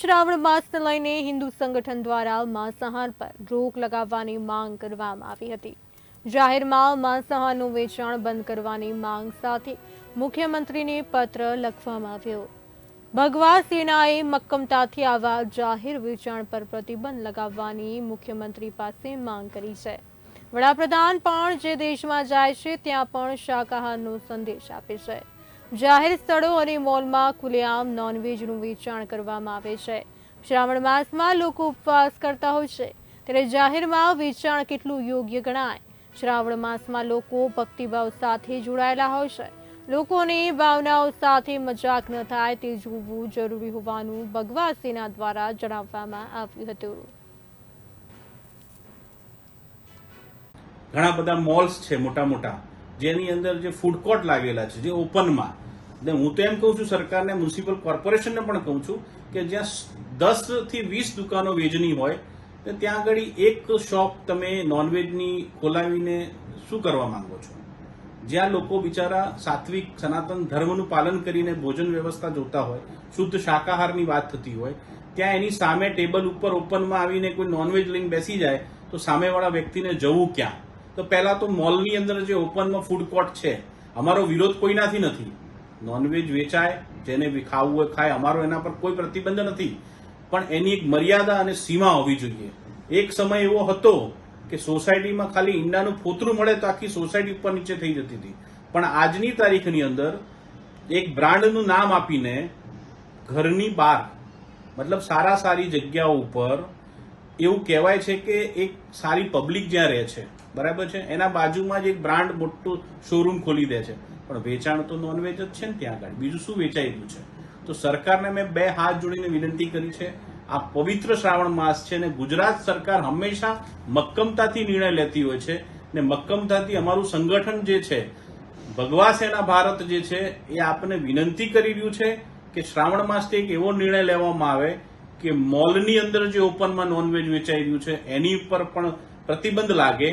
શ્રાવણ માસને લઈને હિન્દુ સંગઠન દ્વારા માંસાહાર પર રોક લગાવવાની માંગ કરવામાં આવી હતી. જાહેરમાં માંસાહારનું વેચાણ બંધ કરવાની માંગ સાથે મુખ્યમંત્રીને પત્ર લખવામાં આવ્યો. ભગવા સેનાએ મક્કમતાથી આવા જાહેર વેચાણ પર પ્રતિબંધ લગાવવાની મુખ્યમંત્રી પાસે માંગ કરી છે. વડાપ્રધાન પણ જે દેશમાં જાય છે, ત્યાં પણ શાકાહારનો સંદેશ આપે છે. જાહેર સ્થળો અને મોલમાં ખુલ્લેઆમ નોનવેજનું વેચાણ કરવામાં આવે છે. શ્રાવણ માસમાં લોકો ઉપવાસ કરતા હોય છે. ત્યારે જાહેરમાં વેચાણ કેટલું યોગ્ય ગણાય? શ્રાવણ માસમાં લોકો ભક્તિભાવ સાથે જોડાયેલા હોય છે. લોકોની ભાવનાઓ સાથે મજાક ન થાય તે જોવું જરૂરી હોવાનું ભગવા સેના દ્વારા જણાવવામાં આવ્યું હતું. ઘણા બધા મોલ્સ છે મોટા મોટા. જેની અંદર જે ફૂડ કોર્ટ લાગેલા છે, જે ઓપનમાં ને હું તો એમ કહું છું, સરકારને મ્યુનિસિપલ કોર્પોરેશનને પણ કહું છું કે જ્યાં દસથી વીસ દુકાનો વેજની હોય તો ત્યાં આગળ એક શોપ તમે નોનવેજની ખોલાવીને શું કરવા માંગો છો? જ્યાં લોકો બિચારા સાત્વિક, સનાતન ધર્મનું પાલન કરીને ભોજન વ્યવસ્થા જોતા હોય, શુદ્ધ શાકાહારની વાત થતી હોય, ત્યાં એની સામે ટેબલ ઉપર ઓપનમાં આવીને કોઈ નોનવેજ લઈને બેસી જાય, તો સામેવાળા વ્યક્તિને જવું ક્યાં? તો પહેલા તો મોલની અંદર જે ઓપનમાં ફૂડ કોર્ટ છે, અમારો વિરોધ કોઈનાથી નથી. નોનવેજ વેચાય, જેને ખાવું હોય ખાય, અમારો એના પર કોઈ પ્રતિબંધ નથી. પણ એની એક મર્યાદા અને સીમા હોવી જોઈએ. એક સમય એવો હતો કે સોસાયટીમાં ખાલી ઈંડાનું ફોતરું મળે તો આખી સોસાયટી ઉપર નીચે થઈ જતી હતી. પણ આજની તારીખની અંદર એક બ્રાન્ડનું નામ આપીને ઘરની બહાર, મતલબ સારા સારી જગ્યાઓ ઉપર એવું કહેવાય છે કે એક સારી પબ્લિક જ્યાં રહે છે, બરાબર છે? એના બાજુમાં જ એક બ્રાન્ડ મોટું શોરૂમ ખોલી દે છે. પણ વેચાણ તો નોનવેજ જ છે ને ત્યાં આગળ. બીજું શું વેચાઈ રહ્યું છે? તો સરકારને મેં બે હાથ જોડીને વિનંતી કરી છે. આ પવિત્ર શ્રાવણ માસ છે ને ગુજરાત સરકાર હંમેશા મક્કમતાથી નિર્ણય લેતી હોય છે ને મક્કમતાથી અમારું સંગઠન જે છે ભગવા સેના ભારત જે છે, એ આપને વિનંતી કરી રહ્યું છે કે શ્રાવણ માસથી એક એવો નિર્ણય લેવામાં આવે કે મોલની અંદર જે ઓપનમાં નોનવેજ વેચાઈ રહ્યું છે એની ઉપર પણ પ્રતિબંધ લાગે.